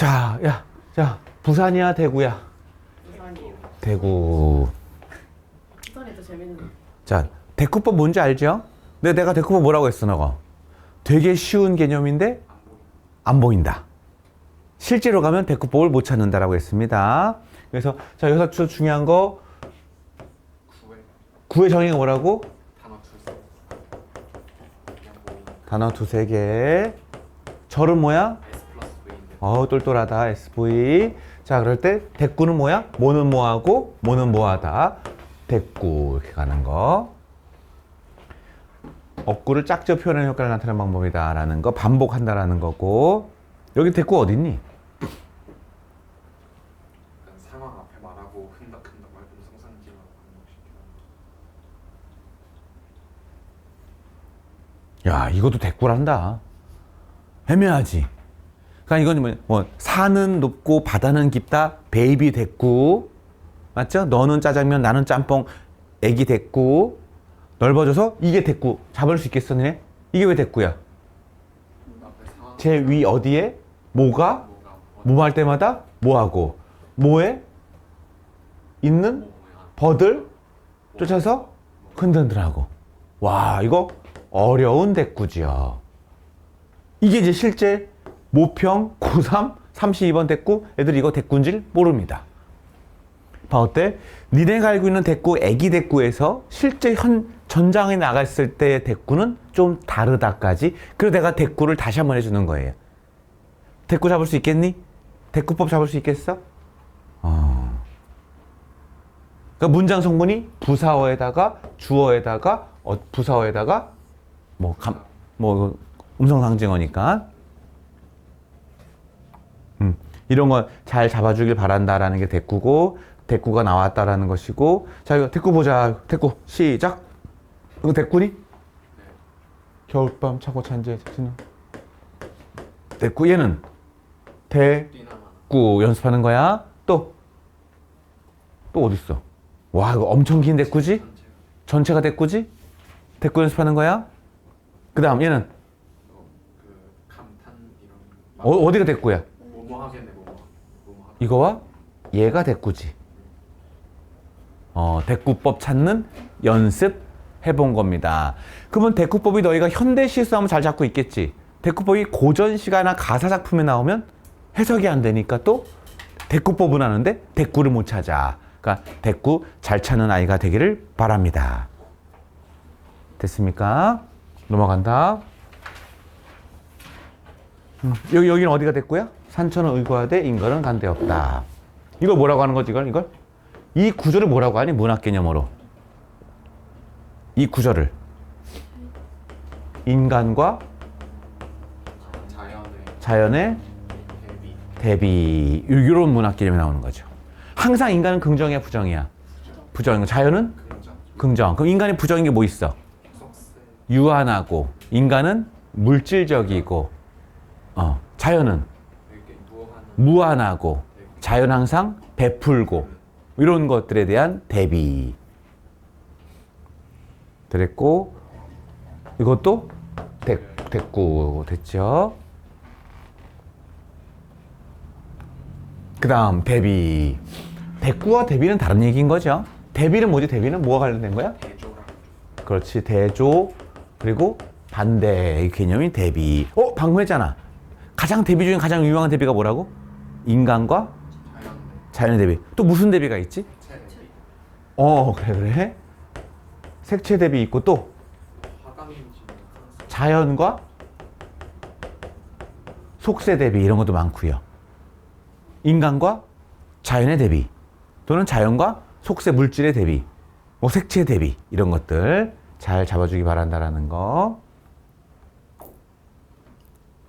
자, 야, 자, 부산이야, 대구야? 부산이요. 대구. 부산이 더 재밌는. 자, 대꾸법 뭔지 알죠? 근데 내가 대꾸법 뭐라고 했어, 너가? 되게 쉬운 개념인데 안 보인다. 실제로 가면 대꾸법을 못 찾는다라고 했습니다. 그래서 자, 여기서 주- 중요한 거 구회 구의 정의가 뭐라고? 단어 두세 개. 절은 뭐야? 어, 똘똘하다. SV. 자, 그럴 때 대꾸는 뭐야? 뭐는 뭐하고 뭐는 뭐하다. 대꾸 이렇게 가는 거. 억구를 짝지어 표현하는 효과를 나타내는 방법이다 라는 거 반복한다라는 거고. 여기 대꾸 어딨니? 약간 상황 앞에 말하고 흔덕흔덕 말고 성상지만 반복시키는 야, 이것도 대꾸란다. 애매하지. 그러니까 이건 뭐, 뭐 산은 높고 바다는 깊다. 베이비 대꾸. 맞죠? 너는 짜장면, 나는 짬뽕. 애기 대꾸. 넓어져서 이게 대꾸. 잡을 수 있겠어, 너네? 이게 왜 상황 제위 어디에 뭐가 뭐 할 때마다 뭐하고 뭐에 있는 버들 쫓아서 흔들흔들하고 와 이거 어려운 대꾸지요 이게 이제 실제 모평 고3 32번 대꾸 애들 이거 대꾸인지를 모릅니다 봐 어때? 니네가 알고 있는 대꾸 애기 대꾸에서 실제 현 전장에 나갔을 때의 대꾸는 좀 다르다까지 그래서 내가 대꾸를 다시 한번 해주는 거예요 대꾸 잡을 수 있겠니? 대꾸법 잡을 수 있겠어? 어. 그러니까 문장 성분이 부사어에다가 주어에다가 어, 부사어에다가 뭐, 감, 뭐 음성 상징어니까 음, 이런 거잘 잡아주길 바란다라는 게 대꾸고 대꾸가 나왔다라는 것이고 자 이거 대꾸 보자 대꾸 시작 이거 대꾸니? 겨울밤 차고 찬제 지는 대꾸 얘는 대 대꾸 연습하는 거야. 또, 또 어딨어? 와, 이거 엄청 긴 대꾸지? 전체가 대꾸지? 대꾸 연습하는 거야? 그 다음, 얘는, 이거 그 어, 어디가 대꾸야? 뭐뭐 뭐뭐 하겠네 이거와 얘가 대꾸지. 어, 대꾸법 찾는 연습 해본 겁니다. 그러면 대꾸법이 너희가 현대시 쓰면 잘 잡고 있겠지. 대꾸법이 고전 시가나 가사 작품에 나오면 해석이 안 되니까 또 대꾸법은 하는데 대꾸를 못 찾아. 그러니까 대꾸 잘 찾는 아이가 되기를 바랍니다. 됐습니까? 넘어간다. 음, 여기 여기는 어디가 됐고요? 산천은 의거하되 인간은 간데 없다. 이걸 뭐라고 하는 거지 이걸 이걸? 이 구절을 뭐라고 하니 문학 개념으로? 이 구절을 인간과 자연의 대비 이런 문학 개념이 나오는 거죠. 항상 인간은 긍정이야 부정이야? 부정. 자연은 긍정. 그럼 인간이 부정인 게 뭐 있어? 유한하고 인간은 물질적이고 어, 자연은 무한하고 자연 항상 베풀고 이런 것들에 대한 대비. 됐고 이것도 대, 됐고 됐죠. 그 다음 대비. 대꾸와 대비는 다른 얘기인 거죠. 대비는 뭐지? 대비는 뭐가 관련된 거야? 그렇지. 대조 그리고 반대. 이 개념이 대비. 어? 방금 했잖아. 가장 대비 중에 가장 유명한 대비가 뭐라고 인간과 자연의 대비. 또 무슨 대비가 있지? 어 그래 그래. 색채 대비 있고 또 자연과 속세 대비 이런 것도 많고요. 인간과 자연의 대비 또는 자연과 속세 물질의 대비 뭐 색채 대비 이런 것들 잘 잡아주기 바란다라는 거.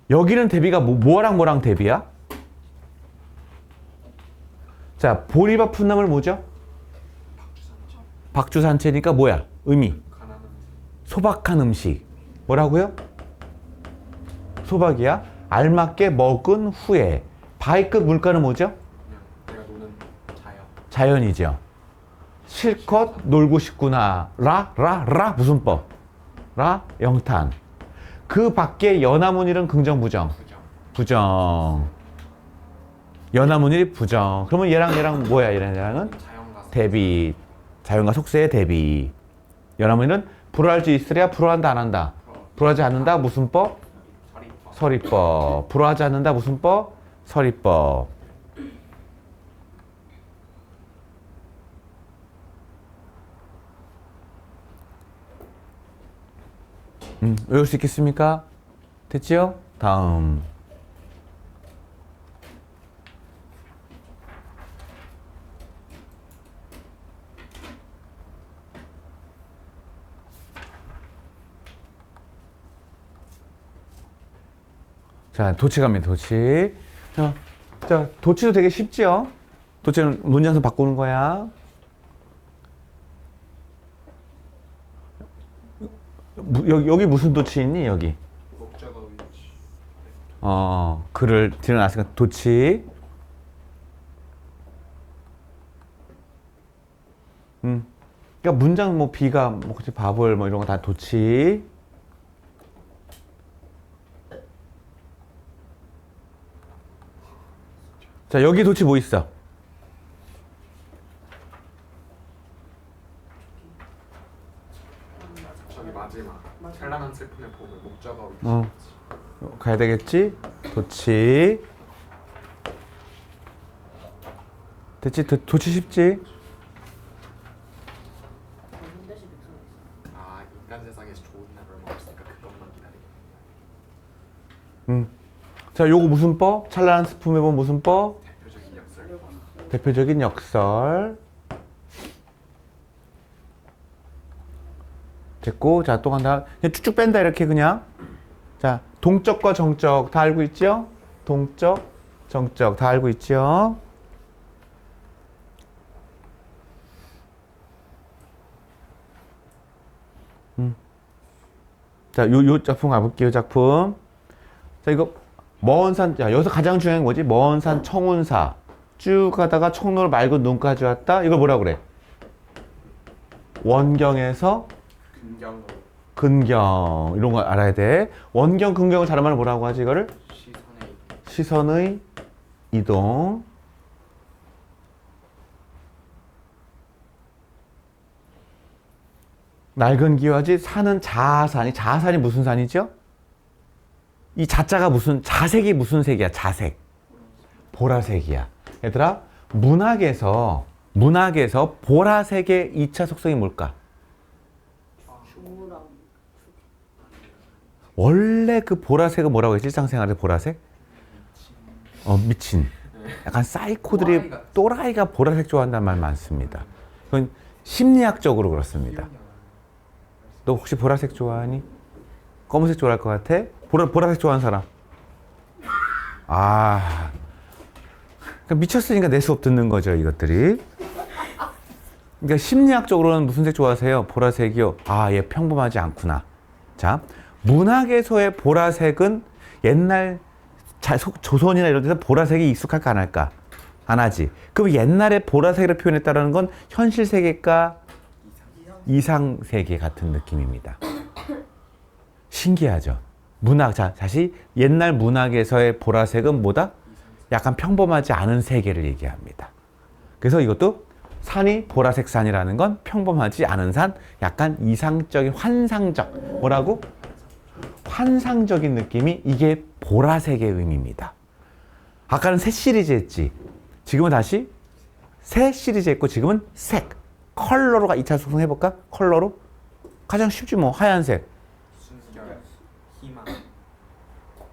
여기는 대비가 뭐, 뭐랑 뭐랑 대비야? 자 보리밥 푼나물 뭐죠? 박주산채니까 뭐야? 의미 소박한 음식 뭐라고요? 소박이야? 알맞게 먹은 후에 바이끝 물가는 뭐죠? 자연 자연 이죠. 실컷 놀고 싶구나. 라, 라, 라 무슨 법? 라, 영탄. 그 밖에 연하문이는 긍정, 부정? 부정 부정. 연화문일이 부정. 그러면 얘랑 얘랑 뭐야? 얘랑 얘랑은 대비. 자연과 속세의 대비. 연화문일은 불허할 수 있으랴 불허한다 안 한다. 불허하지 않는다 무슨 법? 서리법. 불허하지 않는다 무슨 법? 서리법. 음, 외울 수 있겠습니까? 됐지요? 다음. 자, 도치 갑니다, 도치. 자, 자, 도치도 되게 쉽지요? 도치는 문장선 바꾸는 거야. 무- 여기, 여기 무슨 도치 있니, 여기? 어, 글을 드러났으니까 도치. 음. 그러니까 문장 뭐 비가 뭐 그치 밥을 뭐 이런 거 다 도치. 자, 여기 도치 뭐 있어? 저기 마지막 찬란한 슬픔의 봄을 목적어 어. 가야 되겠지? 도치. 됐지? 도, 도치 쉽지? 현대시 백성 있어. 아 인간 세상에서 좋은 날 얼마 없으니까 그것만 기다리고 음. 자, 요거 무슨 법? 찬란한 스품에 본 무슨 법? 대표적인 역설 대표적인 역설. 됐고, 자, 또 간다. 그냥 쭉쭉 뺀다, 이렇게 그냥. 자, 동적과 정적 다 알고 있죠? 동적, 정적 다 알고 있죠? 음. 자, 요, 요 작품 가볼게요, 작품. 자, 이거, 먼 산, 자, 여기서 가장 중요한 건 뭐지? 먼산 청운사. 쭉 가다가 청로를 말고 눈까지 왔다? 이걸 뭐라 그래? 원경에서 근경으로 근경. 이런 거 알아야 돼. 원경, 근경을 잘하면 뭐라고 하지, 이거를? 시선의 시선의 이동. 낡은 기와지 산은 자산이 자산이 무슨 산이죠? 이 자자가 무슨 자색이 무슨 색이야? 자색. 보라색이야. 얘들아, 문학에서 문학에서 보라색의 2차 속성이 뭘까? 원래 그 보라색은 뭐라고 했지? 일상생활의 보라색? 어, 미친. 약간 사이코들이. 또라이가 보라색 좋아한다는 말 많습니다. 그건 심리학적으로 그렇습니다. 너 혹시 보라색 좋아하니? 검은색 좋아할 것 같아? 보라, 보라색 좋아하는 사람? 아. 그러니까 미쳤으니까 내 수업 듣는 거죠, 이것들이. 그러니까 심리학적으로는 무슨 색 좋아하세요? 보라색이요. 아, 얘 평범하지 않구나. 자, 문학에서의 보라색은 옛날 자, 소- 조선이나 이런 데서 보라색이 익숙할까 안 할까? 안 하지. 그럼 옛날에 보라색을 표현했다는 건 현실 세계과 이상 세계 같은 느낌입니다. 신기하죠. 문학 자 다시 옛날 문학에서의 보라색은 뭐다? 약간 평범하지 않은 세계를 얘기합니다. 그래서 이것도 산이 보라색 산이라는 건 평범하지 않은 산, 약간 이상적인 환상적 뭐라고? 환상적인 느낌이 이게 보라색의 의미입니다. 아까는 새 시리즈 했지. 지금은 다시 새 시리즈 했고 지금은 색, 컬러로가 2차 속성 해볼까? 컬러로? 가장 쉽지 뭐 하얀색. 순결 희망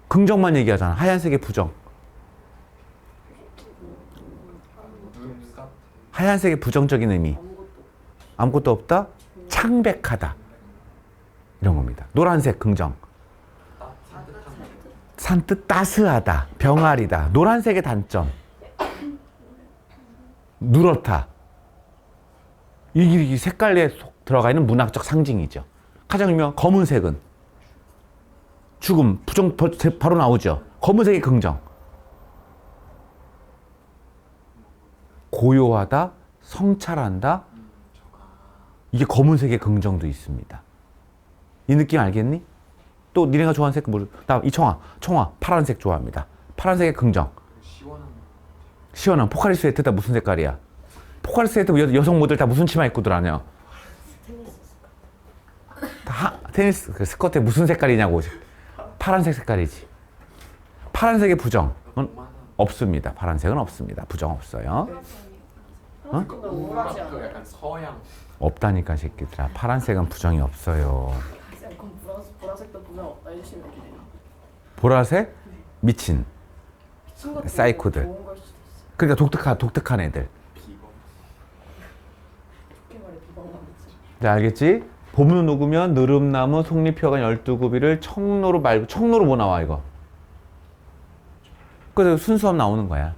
긍정만 얘기하잖아. 하얀색의 부정. 하얀색의 부정적인 의미. 아무것도 없다? 창백하다. 이런 겁니다. 노란색 긍정. 산뜻 따스하다. 병아리다. 노란색의 단점. 누렇다. 이 색깔에 속 들어가 있는 문학적 상징이죠. 가장 유명한 검은색은 죽음, 부정 버- 바로 나오죠. 검은색의 긍정. 고요하다, 성찰한다. 이게 검은색의 긍정도 있습니다. 이 느낌 알겠니? 또 니네가 좋아하는 색 모르. 나이 청아, 청아 파란색 좋아합니다. 파란색의 긍정. 시원한 포카리 스웨트 다 무슨 색깔이야? 포카리 스웨트 여, 여성 모델 다 무슨 치마 입고 들어가냐? 테니스 스커트. 다 하- 테니스 그 스커트에 무슨 색깔이냐고 파란색 색깔이지. 파란색의 부정은 없습니다. 파란색은 없습니다. 부정 없어요. 어? 그. 약간 서양 없다니까 새끼들아. 파란색은 부정이 없어요. 그럼 보라색, 보라색도 보면 없다 해주시면 되네요. 보라색 미친. 미친 것도 사이코들. 좋은 걸 수도 있어. 그러니까 독특한 독특한 애들. 좋게 말해. 자 알겠지? 봄은 녹으면 느릅나무 속잎 피어간 열두 구비를 청로로 말고 청로로 뭐 나와 이거? 그래서 순수함 나오는 거야.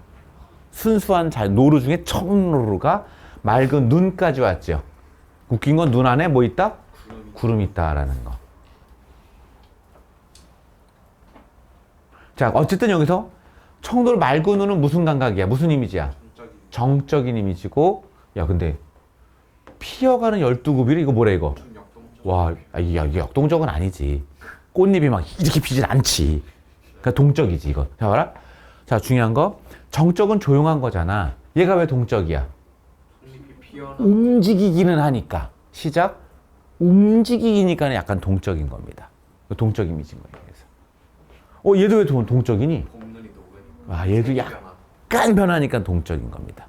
순수한 자 노루 중에 청로루가 맑은 눈까지 왔죠. 웃긴 건 눈 안에 뭐 있다? 구름 있다라는 거. 자 어쨌든 여기서 청로로 맑은 눈은 무슨 감각이야? 무슨 이미지야? 전적인 정적인 이미지고 야 근데 피어가는 열두 구비를 이거 뭐래 이거? 와, 아, 이게 역동적은 아니지. 꽃잎이 막 이렇게 피진 않지. 그러니까 동적이지, 이거. 자, 봐라. 자, 중요한 거. 정적은 조용한 거잖아. 얘가 왜 동적이야? 움직이기는 하니까. 시작. 움직이니까 약간 동적인 겁니다. 동적 이미지인 거예요, 그래서. 어, 얘도 왜 동- 동적이니? 아, 얘도. 약간 변하니까 동적인 겁니다.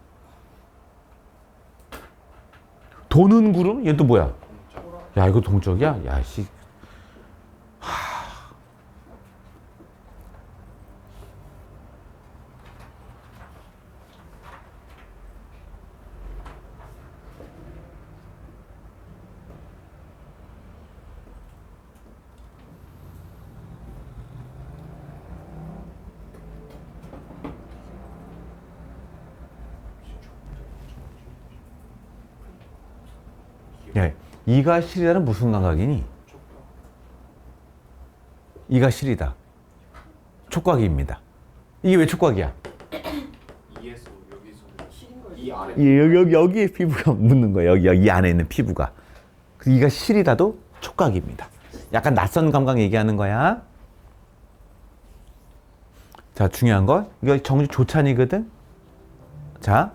도는 구름? 얘도 뭐야? 야, 이거 동적이야? 야, 씨. 야, 이가 실이라는 무슨 감각이니? 이가 실이다. 촉각입니다. 이게 왜 촉각이야? 이에서 여기서. 이 아래 이 여기 여기 여기에 피부가 묻는 거예요. 여기 여기 안에 있는 피부가. 그 이가 실이다도 촉각입니다. 약간 낯선 감각 얘기하는 거야. 자 중요한 거 이거 정주 조찬이거든. 자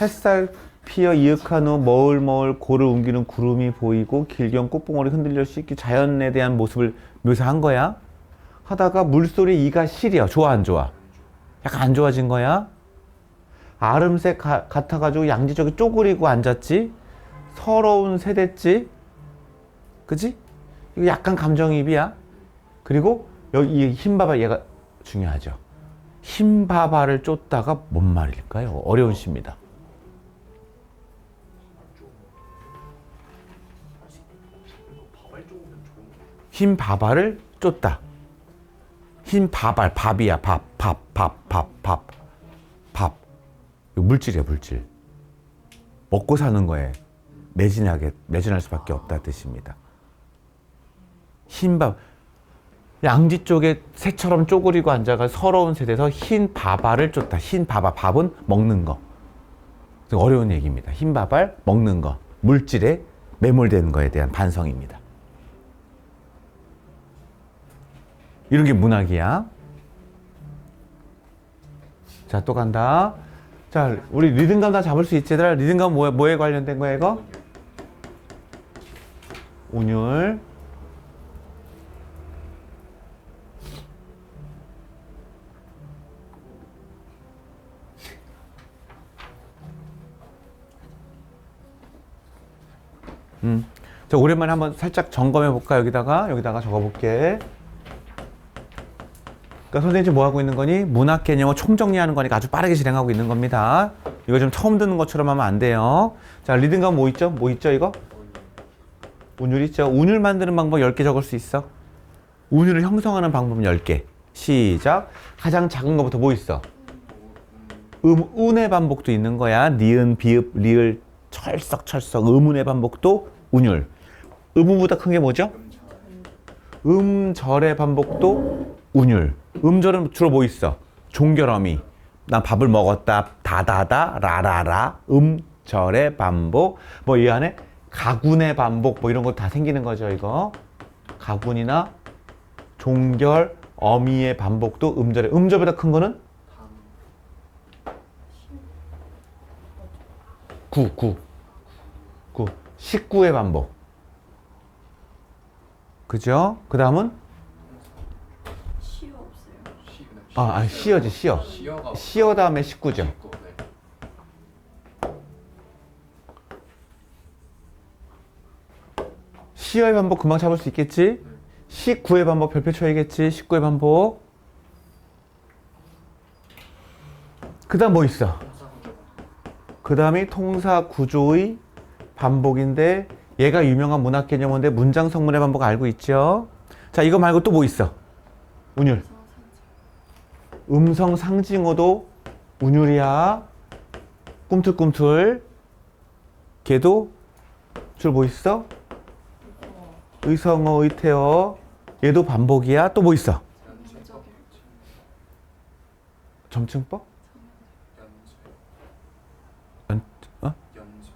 햇살 피어 이윽한 후 머울머울 고를 옮기는 구름이 보이고 길경 꽃봉오리 흔들려 씻기 자연에 대한 모습을 묘사한 거야. 하다가 물소리 이가 실이야. 좋아 안 좋아? 약간 안 좋아진 거야. 아름색 가- 같아가지고 양지 저기 쪼그리고 앉았지? 서러운 세댔지? 그지? 이거 약간 감정이입이야. 그리고 여기 이 흰바바 얘가 중요하죠. 흰바바를 쫓다가 뭔 말일까요? 어려운 시입니다. 흰 바바를 쫓다. 흰 바발, 밥이야, 밥, 밥, 밥, 밥, 밥, 밥. 물질이야, 물질. 먹고 사는 거에 매진하게, 매진할 수밖에 없다 뜻입니다. 흰 밥. 양지 쪽에 새처럼 쪼그리고 앉아가 서러운 세대에서 흰 바발을 쫓다. 흰 바발, 밥은 먹는 거. 어려운 얘기입니다. 흰 바발, 먹는 거. 물질에 매몰되는 거에 대한 반성입니다. 이런 게 문학이야. 자, 또 간다. 자, 우리 리듬감 다 잡을 수 있지, 얘들아? 리듬감 뭐에, 뭐에 관련된 거야, 이거? 운율. 음. 자, 오랜만에 한번 살짝 점검해 볼까? 여기다가, 여기다가 적어 볼게. 그러니까 선생님 지금 뭐 하고 있는 거니? 문학 개념을 총정리하는 거니까 아주 빠르게 진행하고 있는 겁니다. 이거 좀 처음 듣는 것처럼 하면 안 돼요. 자, 리듬감 뭐 있죠? 뭐 있죠, 이거? 운율 있죠? 운율 만드는 방법 10개 적을 수 있어. 운율을 형성하는 방법 10개. 시작. 가장 작은 것부터 뭐 있어? 음, 운의 반복도 있는 거야. 니은, 비읍, 리을, 철썩철썩. 음운의 반복도 운율. 음운보다 큰 게 뭐죠? 음절의 반복도 운율. 음절은 주로 뭐 있어? 종결어미. 난 밥을 먹었다. 다다다. 라라라. 음절의 반복. 뭐 이 안에 가군의 반복. 뭐 이런 거 다 생기는 거죠, 이거. 가군이나 종결, 어미의 반복도 음절의. 음절보다 큰 거는? 9, 9. 9. 19의 반복. 그죠? 그 다음은? 시효 없어요. 시 그냥 아, 아니, 시어지, 시어. 시어가 시어 다음에 19죠. 있고, 네. 시어의 반복 금방 잡을 수 있겠지? 19의 반복 별표 쳐야겠지? 19의 반복. 그 다음 뭐 있어? 그 다음이 통사 구조의 반복인데 얘가 유명한 문학 개념인데 문장 성문의 반복 알고 있죠? 자 이거 말고 또 뭐 있어? 운율. 음성 상징어도 운율이야. 꿈틀꿈틀. 걔도 줄 뭐 있어? 의성어, 의태어. 얘도 반복이야. 또 뭐 있어? 점층법? 연, 어? 연쇄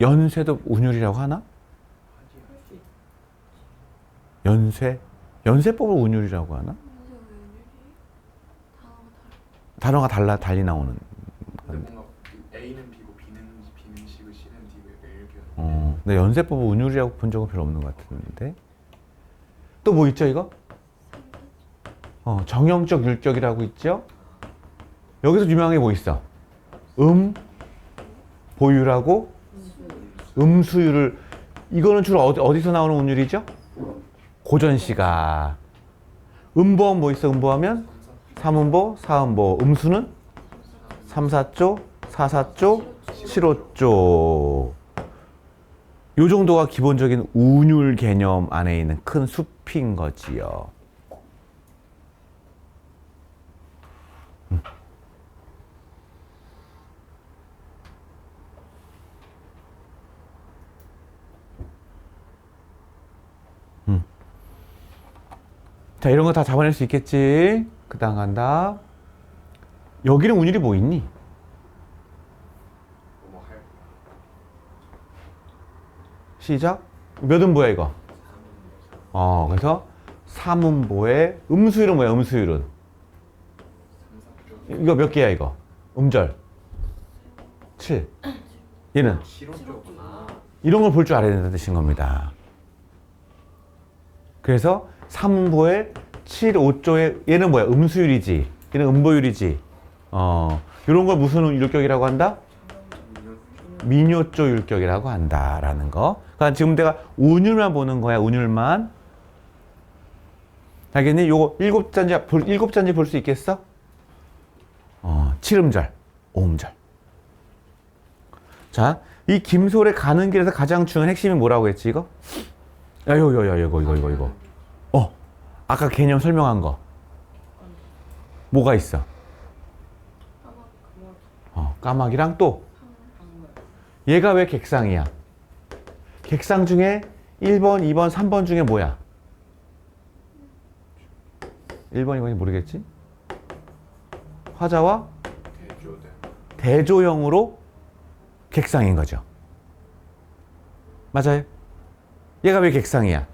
연쇄도 운율이라고 하나? 연쇄? 연쇄법을 운율이라고 하나? 단어가 달라 달리 나오는. 근데 뭔가 그 A는 B고 B는 B는 C고 C는 D고 이렇게 어, 근데 연쇄법을 운율이라고 본 적은 별로 없는 것 같은데. 또 뭐 있죠 이거? 어, 정형적 율격이라고 있죠? 여기서 유명한 게 뭐 있어? 음, 보유라고 음수율을 이거는 주로 어디, 어디서 나오는 운율이죠? 고전시가 음보하면 뭐 있어? 음보하면 삼음보, 사음보, 음수는 삼사조, 사사조, 칠호조. 요 정도가 기본적인 운율 개념 안에 있는 큰 숲인 거지요. 음. 음. 자, 이런 거 다 잡아낼 수 있겠지? 그 간다. 여기는 운율이 뭐 있니? 뭐할 시작. 몇 음보야 이거? 어, 그래서 삼음보의 음수율은 뭐야? 음수율은 이거 몇 개야 이거? 음절 7. 얘는 이런 걸 볼 줄 알아야 된다는 뜻인 겁니다. 그래서 3보의 7, 5조의 얘는 뭐야? 음수율이지. 얘는 음보율이지. 어, 이런 걸 무슨 율격이라고 한다? 민요조 율격이라고 한다라는 거. 그러니까 지금 내가 운율만 보는 거야. 운율만. 알겠니? 요거 일곱 잔지 볼- 일곱 잔지 볼 수 있겠어? 어, 7음절, 5음절. 자, 이 김솔의 가는 길에서 가장 중요한 핵심이 뭐라고 했지 이거? 야, 이거, 이거, 이거, 이거, 이거, 이거. 어, 아까 개념 설명한 거. 뭐가 있어? 어, 까마귀랑 또 얘가 왜 객상이야? 객상 중에 1번, 2번, 3번 중에 뭐야? 1번, 2번이 모르겠지? 화자와 대조형으로 객상인 거죠. 맞아요? 얘가 왜 객상이야?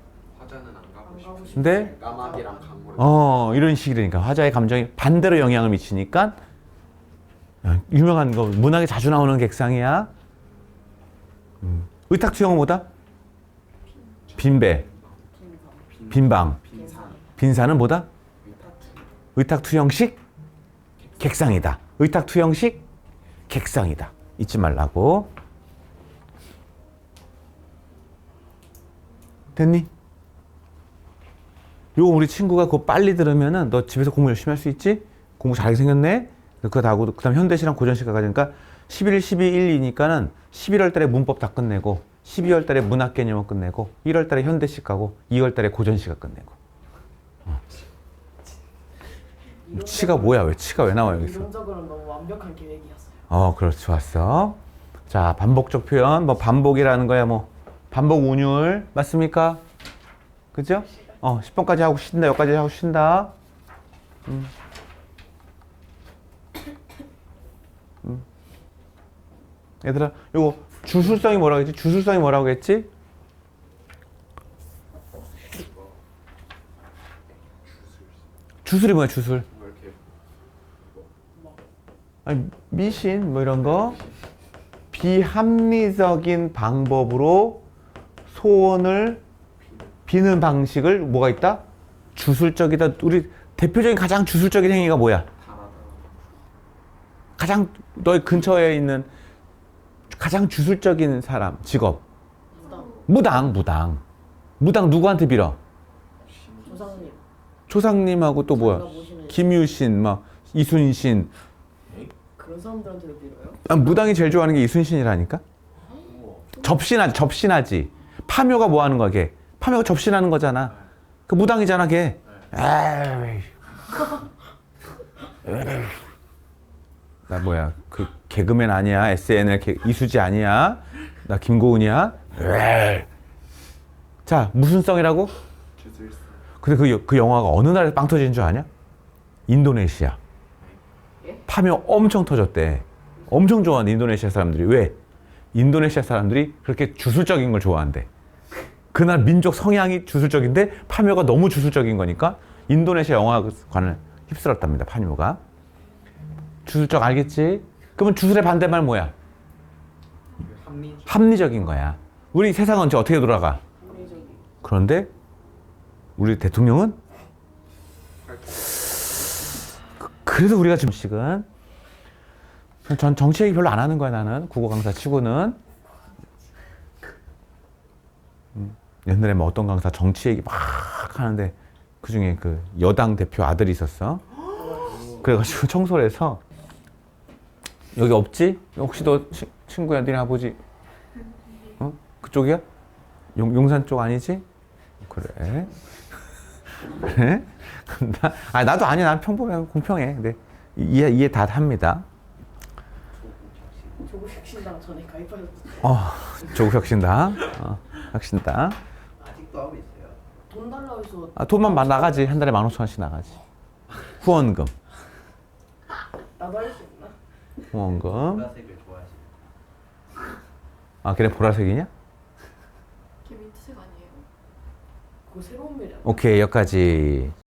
근데 까마귀랑 강물 어 이런 식이니까 화자의 감정이 반대로 영향을 미치니까 어, 유명한 거 문학에 자주 나오는 객상이야. 음. 의탁투영은 뭐다? 빈배, 빈방, 빈사는 뭐다? 의탁투영식 객상이다. 의탁투영식 객상이다. 잊지 말라고. 됐니? 요거 우리 친구가 그거 빨리 들으면은 너 집에서 공부 열심히 할 수 있지? 공부 잘하게 생겼네? 그거 다 하고, 그 다음 현대시랑 고전시 가가니까 11, 12, 1이니까는 11월 달에 문법 다 끝내고, 12월 달에 문학 개념을 끝내고, 1월 달에 현대시 가고, 2월 달에 고전시가 끝내고. 치가 뭐야? 왜 치가 왜 나와 여기서? 이론적으로는 너무 완벽한 계획이었어요. 어, 그렇지, 좋았어. 자, 반복적 표현, 뭐 반복이라는 거야, 뭐 반복 운율 맞습니까? 그죠? 어, 10번까지 하고 쉰다, 여기까지 하고 쉰다. 음. 음. 얘들아, 요거 주술성이 뭐라고 했지? 주술성이 뭐라고 했지? 주술이 뭐야, 주술? 아니, 미신 뭐 이런 거 비합리적인 방법으로 소원을 비는 방식을 뭐가 있다? 주술적이다. 우리 대표적인 가장 주술적인 행위가 뭐야? 가장 너의 근처에 있는 가장 주술적인 사람 직업. 무당. 무당. 무당. 누구한테 빌어? 조상님. 조상님하고 또 뭐야? 김유신 막 이순신. 그런 사람들한테도 빌어요? 아, 무당이 제일 좋아하는 게 이순신이라니까? 접신하 접신하지. 파묘가 뭐 하는 거야 걔 파묘가 접신하는 거잖아. 그 무당이잖아 걔. 에이. 나 뭐야 그 개그맨 아니야? SNL 개, 이수지 아니야? 나 김고은이야. 자 무슨 성이라고? 근데 그, 여- 그 영화가 어느 나라에서 빵 터진 줄 아냐? 인도네시아. 예? 파묘 엄청 터졌대. 엄청 좋아하는 인도네시아 사람들이. 왜? 인도네시아 사람들이 그렇게 주술적인 걸 좋아한대 그날 민족 성향이 주술적인데 파묘가 너무 주술적인 거니까 인도네시아 영화관을 휩쓸었답니다 파묘가 주술적 알겠지? 그러면 주술의 반대말 뭐야? 그 합리 합리적 인 거야 우리 세상은 이제 어떻게 돌아가? 그런데 우리 대통령은 그래서 우리가 지금씩은 전 정치 얘기 별로 안 하는 거야 나는 국어 강사 치고는 음, 옛날에 뭐 어떤 강사 정치 얘기 막 하는데 그 중에 그 여당 대표 아들이 있었어. 그래가지고 청소를 해서 여기 없지? 혹시 너 치- 친구야? 니네 아버지? 어? 그쪽이야? 용, 용산 쪽 아니지? 그래. 그래? 나, 아 나도 아니야. 난 평범해. 공평해. 근데 이해 이해 다 합니다. 조국 혁신당 전에 가입하셨어요 어 조국 혁신당. 어, 혁신당 아직도 하고 있어요. 돈 달라고 해서 아, 돈만 막 나가지 한 달에 만 오천 원씩 나가지 후원금 나도 할 수 있나? 후원금 보라색을 좋아하시는. 아 그래 보라색이냐 걔 민트색 아니에요? 그거 새로운 아니야? 오케이 여기까지